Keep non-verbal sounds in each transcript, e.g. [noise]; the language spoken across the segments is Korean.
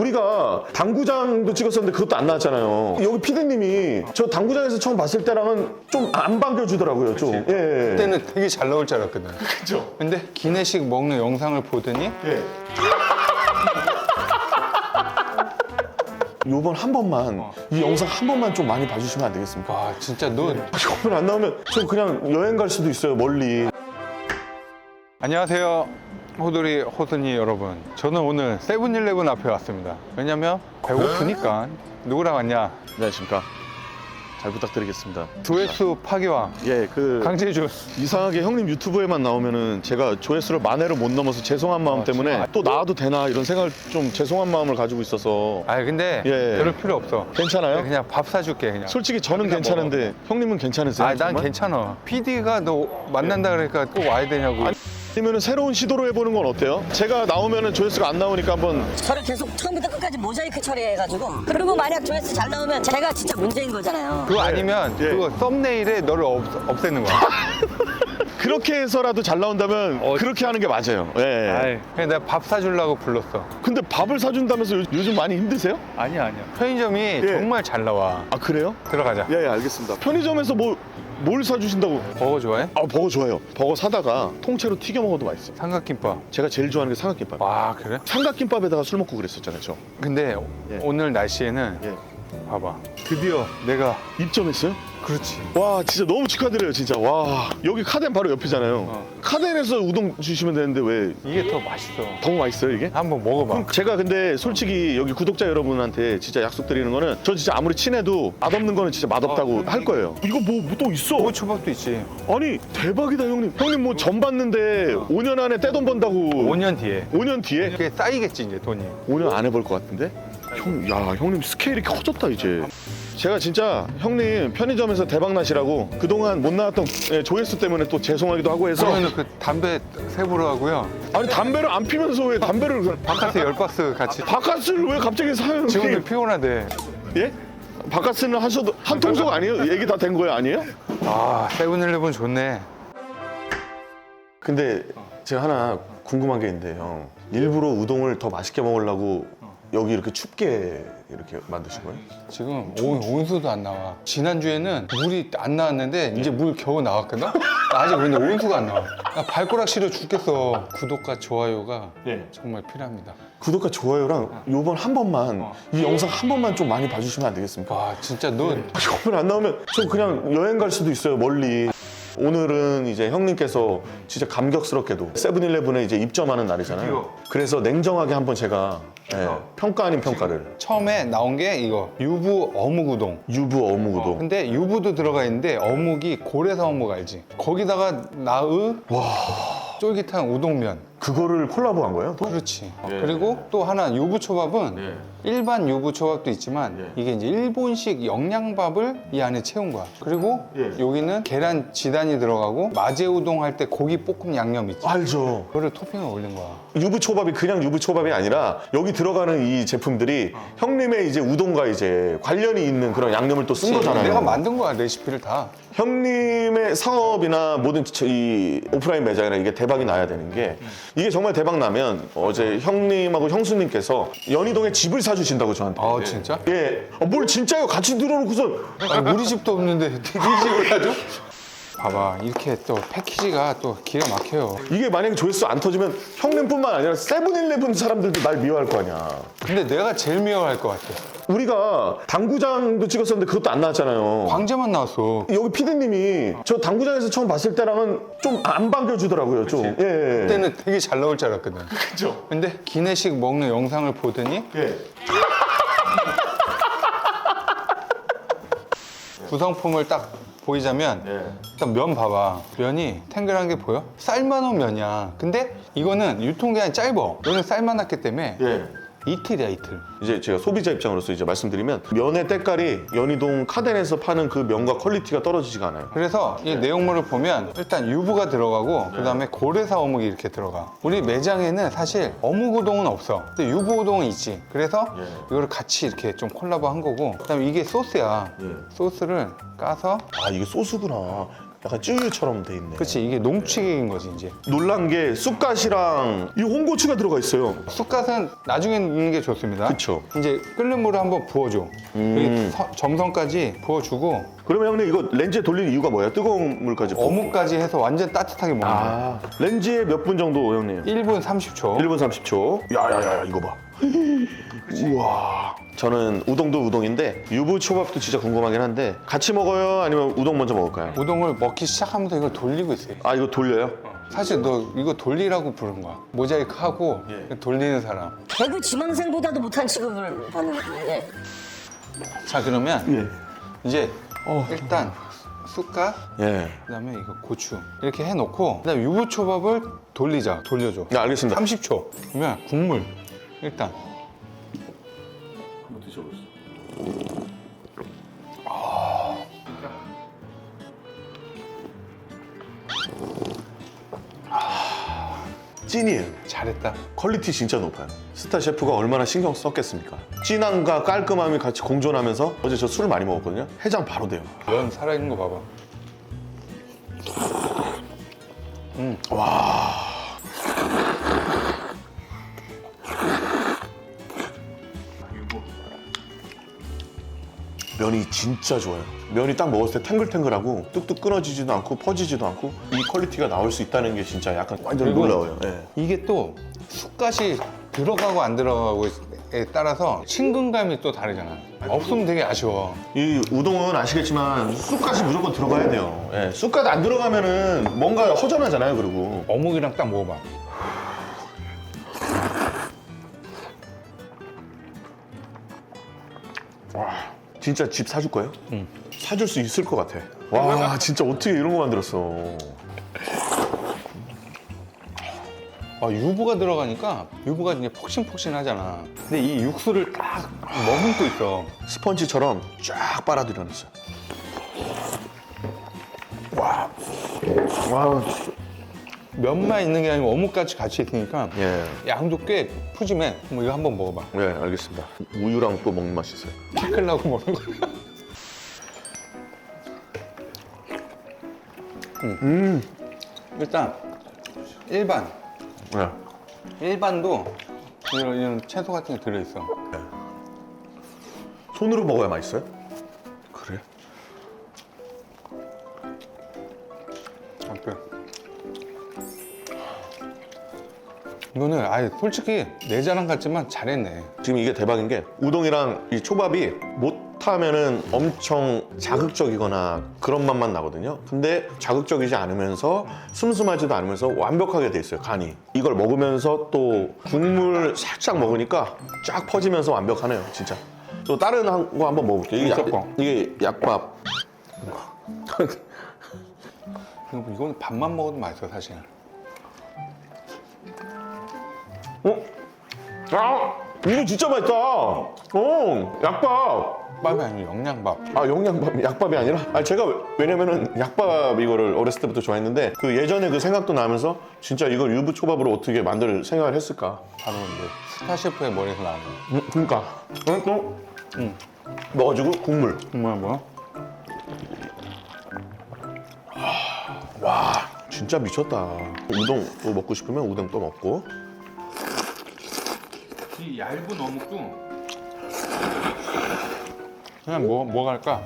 우리가 당구장도 찍었었는데 그것도 안 나왔잖아요. 여기 피디님이 저 당구장에서 처음 봤을 때랑은 좀 안 반겨주더라고요. 좀. 예, 예. 그때는 되게 잘 나올 줄 알았거든. 그죠. 근데 기내식 먹는 영상을 보더니 예. [laughs] 요번 한 번만 이 영상 한 번만 좀 많이 봐주시면 안 되겠습니까? 와 진짜 너 이번 안 나오면 저 그냥 여행 갈 수도 있어요 멀리. 안녕하세요. 호돌이 호순이 여러분. 저는 오늘 세븐일레븐 앞에 왔습니다. 왜냐면 배고프니까 누구랑 왔냐? 안녕하십니까. 잘 부탁드리겠습니다. 조회수 파기왕 예, 그 강재준. 이상하게 형님 유튜브에만 나오면은 제가 조회수를 만회를 못 넘어서 죄송한 마음 아, 때문에 진짜? 또 나와도 되나 이런 생각을 좀 죄송한 마음을 가지고 있어서 아 근데 예. 그럴 필요 없어. 괜찮아요? 그냥 밥 사줄게 그냥. 솔직히 저는 그냥 괜찮은데 형님은 괜찮으세요? 아난 정말? 괜찮아. PD가 너 만난다 그러니까 꼭 와야 되냐고. 아니 면은 새로운 시도를 해보는 건 어때요? 제가 나오면은 조회수가 안 나오니까 한번 저를 계속 처음부터 끝까지 모자이크 처리해가지고 그리고 만약 조회수 잘 나오면 제가 진짜 문제인 거잖아요. 그거 아니면 예. 그거 썸네일에 너를 없, 없애는 거야. [laughs] 그렇게 해서라도 잘 나온다면 어. 그렇게 하는 게 맞아요. 예. 아이, 그냥 내가 밥 사주려고 불렀어. 근데 밥을 사준다면서 요- 요즘 많이 힘드세요? 아니야 아니야. 편의점이 정말 잘 나와. 아 그래요? 들어가자. 예, 예 알겠습니다. 편의점에서 뭐 뭘 사주신다고? 버거 좋아해? 아 버거 좋아요. 버거 사다가 통째로 튀겨 먹어도 맛있어. 삼각김밥. 제가 제일 좋아하는 게 삼각김밥. 와 그래? 삼각김밥에다가 술 먹고 그랬었잖아요, 저. 근데 예. 오늘 날씨에는 예. 봐봐. 드디어 내가 입점했어요? 그렇지. 와, 진짜 너무 축하드려요, 진짜. 와, 여기 카덴 바로 옆이잖아요. 어. 카덴에서 우동 주시면 되는데 왜 이게 더 맛있어. 더 맛있어요, 이게? 한번 먹어봐. 제가 근데 솔직히 여기 구독자 여러분한테 진짜 약속드리는 거는 저 진짜 아무리 친해도 맛없는 거는 진짜 맛없다고 어, 할 거예요. 이거 뭐 또 있어? 뭐 초밥도 있지. 아니 대박이다 형님. 형님 뭐 전 봤는데 5년 안에 떼돈 번다고. 5년 뒤에. 5년 뒤에? 그게 쌓이겠지 이제 돈이. 5년 안 해볼 것 같은데? 형, 야 형님 스케일이 커졌다 이제. 제가 진짜 형님 편의점에서 대박 나시라고 그동안 못 나왔던 예, 조회수 때문에 또 죄송하기도 하고 해서 그러면 그 담배 세부로 하고요. 아니 담배를 안 피면서 왜 담배를 그- 바카스 열 박스 같이. 바카스를 왜 갑자기 사요 지금도 형님? 피곤하대. 예? 바카스는 하셔도 한 통속 아니에요? 얘기 다 된 거예요 아니에요? 아 세븐일레븐 좋네. 근데 제가 하나 궁금한 게 있는데 형 일부러 우동을 더 맛있게 먹으려고 여기 이렇게 춥게 이렇게 만드신 거예요? 지금 온, 온수도 안 나와. 지난주에는 물이 안 나왔는데 이제 물 겨우 나왔거든? [laughs] 아직 근데 온수가 안 나와. 나 발가락 시려 죽겠어. 구독과 좋아요가 예. 정말 필요합니다. 구독과 좋아요랑 요번 한 번만 이 영상 한 번만 좀 많이 봐주시면 안 되겠습니까? 와 진짜 너 이번 [laughs] 안 나오면 저 그냥 여행 갈 수도 있어요 멀리 오늘은 이제 형님께서 진짜 감격스럽게도 세븐일레븐에 이제 입점하는 날이잖아요. 그래서 냉정하게 한번 제가 예, 평가 아닌 평가를. 처음에 나온 게 이거. 유부 어묵 우동. 유부 어묵 우동. 근데 유부도 들어가 있는데 어묵이 고래사 어묵 알지? 거기다가 나의 쫄깃한 우동면. 그거를 콜라보한 거예요? 또? 그렇지. 예. 그리고 또 하나 유부초밥은 일반 유부초밥도 있지만 예. 이게 이제 일본식 영양밥을 이 안에 채운 거야. 그리고 예. 여기는 계란 지단이 들어가고 마제 우동 할 때 고기 볶음 양념 있지. 알죠 그거를 토핑을 올린 거야. 유부초밥이 그냥 유부초밥이 아니라 여기 들어가는 이 제품들이 형님의 이제 우동과 이제 관련이 있는 그런 양념을 또 쓴 거잖아요. 내가 만든 거야 레시피를 다. 형님의 사업이나 모든 저- 이 오프라인 매장이나 이게 대박이 나야 되는 게 이게 정말 대박 나면 어제 형님하고 형수님께서 연희동에 집을 사주신다고 저한테. 아 진짜? 예. 아, 뭘 진짜요? 같이 들어놓고선 아니, 우리 집도 없는데 [laughs] 네 집을 가죠? 봐봐 이렇게 또 패키지가 또 기가 막혀요. 이게 만약에 조회수 안 터지면 형님뿐만 아니라 세븐일레븐 사람들도 날 미워할 거 아니야. 근데 내가 제일 미워할 것 같아. 우리가 당구장도 찍었었는데 그것도 안 나왔잖아요. 광재만 나왔어. 여기 피디님이 저 당구장에서 처음 봤을 때랑은 좀 안 반겨주더라고요. 좀. 예. 예. 그때는 되게 잘 나올 줄 알았거든. 그죠. 근데 기내식 먹는 영상을 보더니 예. 구성품을 딱 보이자면 예. 일단 면 봐봐 면이 탱글한 게 보여? 삶아놓은 면이야 근데 이거는 유통기한이 짧아 너는 삶아놨기 때문에 예. 이틀이야 이틀 이제 제가 소비자 입장으로서 이제 말씀드리면 면의 때깔이 연희동 카덴에서 파는 그 면과 퀄리티가 떨어지지가 않아요. 그래서 이 내용물을 보면 일단 유부가 들어가고 그 다음에 고래사 어묵이 이렇게 들어가 우리 매장에는 사실 어묵 우동은 없어 근데 유부 우동은 있지 그래서 예. 이거를 같이 이렇게 좀 콜라보 한 거고 그 다음에 이게 소스야 예. 소스를 까서 아 이게 소스구나. 약간 쯔유처럼 돼 있네. 그치 이게 농축인 거지 이제. 놀란 게 쑥갓이랑 이 홍고추가 들어가 있어요. 쑥갓은 나중에 넣는 게 좋습니다. 그쵸. 이제 끓는 물을 한번 부어줘. 여기 서- 점성까지 부어주고 그러면 형님 이거 렌즈에 돌릴 이유가 뭐예요? 뜨거운 물까지. 붓고. 어묵까지 해서 완전 따뜻하게 먹는 거야. 아 렌즈에 몇 분 정도 형님? 1분 30초. 1분 30초. 야야야 이거 봐. 우와. 저는 우동도 우동인데 유부 초밥도 진짜 궁금하긴 한데 같이 먹어요? 아니면 우동 먼저 먹을까요? 우동을 먹기 시작하면서 이걸 돌리고 있어요. 아 이거 돌려요? 사실 너 이거 돌리라고 부른 거야. 모자이크 하고 예. 돌리는 사람. 개그 지망생보다도 못한 취급을 받는 예. 자 그러면 예. 이제 어. 일단 쑥갓 예. 그다음에 이거 고추 이렇게 해놓고 그다음 에 유부초밥을 돌리자 돌려줘. 네 알겠습니다. 30초. 그러면 국물 일단 한번 드셔보세요. 찐이에요. 잘했다. 퀄리티 진짜 높아요. 스타 셰프가 얼마나 신경 썼겠습니까? 진함과 깔끔함이 같이 공존하면서 어제 저 술을 많이 먹었거든요. 해장 바로 돼요. 면 살아있는 거 봐봐. 면이 진짜 좋아요. 면이 딱 먹었을 때 탱글탱글하고 뚝뚝 끊어지지도 않고 퍼지지도 않고 이 퀄리티가 나올 수 있다는 게 진짜 약간 완전 그리고 놀라워요. 예. 이게 또 쑥갓이 들어가고 안 들어가고에 따라서 친근감이 또 다르잖아. 없으면 되게 아쉬워. 이 우동은 아시겠지만 쑥갓이 무조건 들어가야 돼요. 예. 쑥갓 안 들어가면은 뭔가 허전하잖아요. 그리고 어묵이랑 딱 먹어봐. 진짜 집 사줄 거예요? 사줄 수 있을 것 같아. 와 진짜 어떻게 이런 거 만들었어? 아, 유부가 들어가니까 유부가 이제 폭신폭신하잖아. 근데 이 육수를 딱 머금고 있어. 스펀지처럼 쫙 빨아들여놨어요. 와, 와, 면만 있는 게 아니고 어묵까지 같이 있으니까 예, 양도 꽤 푸짐해. 뭐 이거 한번 먹어봐. 예, 알겠습니다. 우유랑 또 먹는 맛이 있어요. 피클라고 먹는 거야. 음. 일단 일반 예. 일반도 이런, 이런 채소 같은 게 들어있어. 손으로 먹어야 맛있어요? 그래? 어때? 이거는 아예 솔직히 내 자랑 같지만 잘했네. 지금 이게 대박인 게 우동이랑 이 초밥이 못하면은 엄청 자극적이거나 그런 맛만 나거든요. 근데 자극적이지 않으면서 슴슴하지도 않으면서 완벽하게 돼 있어요 간이. 이걸 먹으면서 또 국물 살짝 먹으니까 쫙 퍼지면서 완벽하네요 진짜. 또 다른 한 거 한번 먹어볼게요. 이게. 약, 이게 약밥. [laughs] 이거- 이거는 밥만 먹어도 맛있어 사실. 어? 아 이거 진짜 맛있다. 어 약밥. 밥이 아니고 영양밥. 아 영양밥 약밥이 아니라 아 제가 왜- 왜냐면은 약밥 이거를 어렸을 때부터 좋아했는데 그 예전에 그 생각도 나면서 진짜 이걸 유부 초밥으로 어떻게 만들 생각을 했을까 바로 이제 스타 셰프의 머리에서 나온 거. 음, 그러니까 응, 또 응. 넣어주고 국물 뭐야 뭐야? 와 진짜 미쳤다 우동 또 먹고 싶으면 우동 또 먹고 이 얇은 어묵도 그냥 뭐, 뭐 갈까?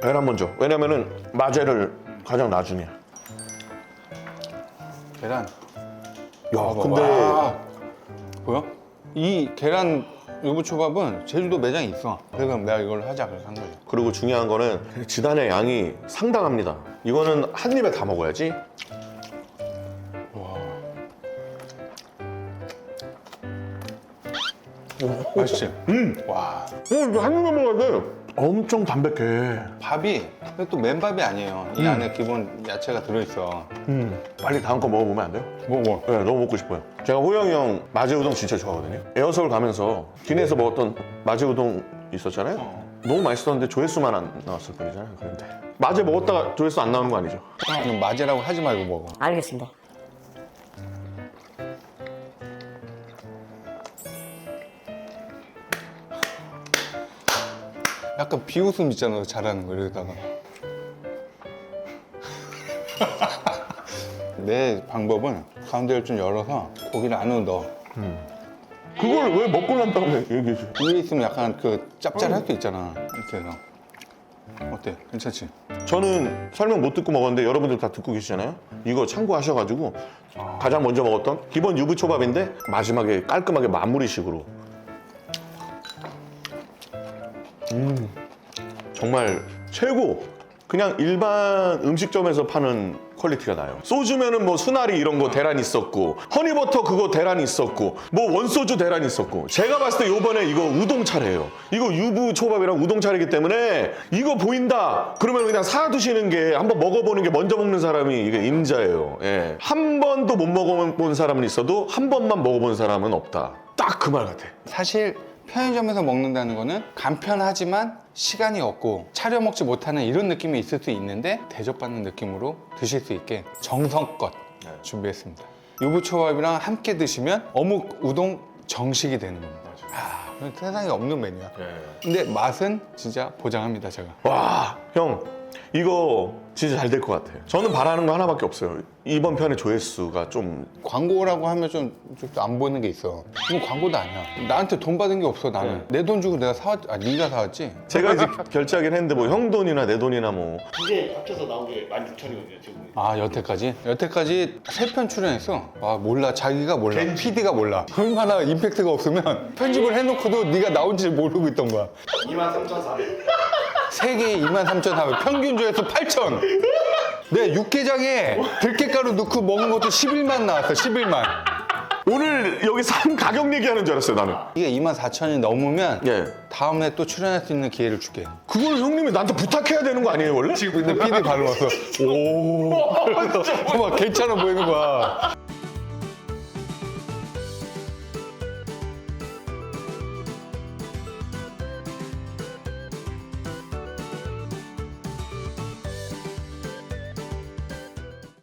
계란 먼저 왜냐면은 마제를 가장 나중에 야 계란. 근데 와. 보여? 이 계란 유부초밥은 제주도 매장에 있어. 그래서 내가 이걸 하자 그래서 한 거지. 그리고 중요한 거는 지단의 양이 상당합니다 이거는 한 입에 다 먹어야지 맛있지? 음 와. 어, 이거 한 입에 먹어야 돼 엄청 담백해 밥이 근데 또 맨밥이 아니에요. 이 안에 기본 야채가 들어있어. 음 빨리 다음 거 먹어보면 안 돼요? 뭐 뭐? 네, 너무 먹고 싶어요. 제가 호영이 형 마제 우동 진짜 좋아하거든요. 에어서울 가면서 기내에서 먹었던 마제 우동 있었잖아요. 어. 너무 맛있었는데 조회수만 안 나왔을 뿐이잖아요. 그런데 마제 먹었다가 조회수 안 나오는 거 아니죠? 그럼 마제라고 하지 말고 먹어. 알겠습니다. 약간 비웃음 있잖아 잘하는 거 이러다가. [laughs] 내 방법은 가운데를 좀 열어서 고기를 안으로 넣어. 그걸 왜 먹고 난 다음에 얘기해 줘? 위에 있으면 약간 그 짭짤할 수 있잖아. 이렇게 해서. 어때? 괜찮지? 저는 설명 못 듣고 먹었는데 여러분들 다 듣고 계시잖아요. 이거 참고하셔가지고 가장 먼저 먹었던 기본 유부초밥인데 마지막에 깔끔하게 마무리식으로. 음, 정말 최고. 그냥 일반 음식점에서 파는 퀄리티가 나요. 소주면은 뭐 수나리 이런 거 대란 있었고 허니버터 그거 대란 있었고 뭐 원소주 대란 있었고 제가 봤을 때 요번에 이거 우동 차례예요. 이거 유부 초밥이랑 우동 차례이기 때문에 이거 보인다. 그러면 그냥 사 두시는 게 한번 먹어보는 게 먼저 먹는 사람이 이게 임자예요. 예. 한 번도 못 먹어본 사람은 있어도 한 번만 먹어본 사람은 없다. 딱 그 말 같아. 사실 편의점에서 먹는다는 거는 간편하지만 시간이 없고 차려 먹지 못하는 이런 느낌이 있을 수 있는데 대접받는 느낌으로 드실 수 있게 정성껏 준비했습니다. 유부초밥이랑 함께 드시면 어묵 우동 정식이 되는 겁니다. 아, 세상에 없는 메뉴야. 근데 맛은 진짜 보장합니다, 제가. 와, 형, 이거 진짜 잘 될 것 같아요. 저는 바라는 거 하나밖에 없어요. 이번 편의 조회수가 좀 광고라고 하면 좀안 보이는 게 있어. 이건 광고도 아니야. 나한테 돈 받은 게 없어, 나는. 내 돈 주고 내가 사왔, 아, 네가 사왔지? 제가 이제 결제하긴 했는데 뭐 형 돈이나 내 돈이나 뭐 두 개 합쳐서 나온 게 16,000이거든요, 지금. 아 여태까지? 여태까지 세 편 출연했어. 아 몰라 자기가 몰라. PD가 몰라. 얼마나 임팩트가 없으면 편집을 해놓고도 네가 나온지 모르고 있던 거야. 23,400. 세 개에 2만 3천 하면 평균 조회수 8천. 내 육개장에 들깨가루 넣고 먹은 것도 11만 나왔어. 11만. 오늘 여기서 한 가격 얘기하는 줄 알았어요 나는. 이게 2만 4천이 넘으면 예. 다음에 또 출연할 수 있는 기회를 줄게. 그걸 형님이 나한테 부탁해야 되는 거 아니에요 원래? 근데 PD 바로 왔어. 오. 막 괜찮아 보이는 거야.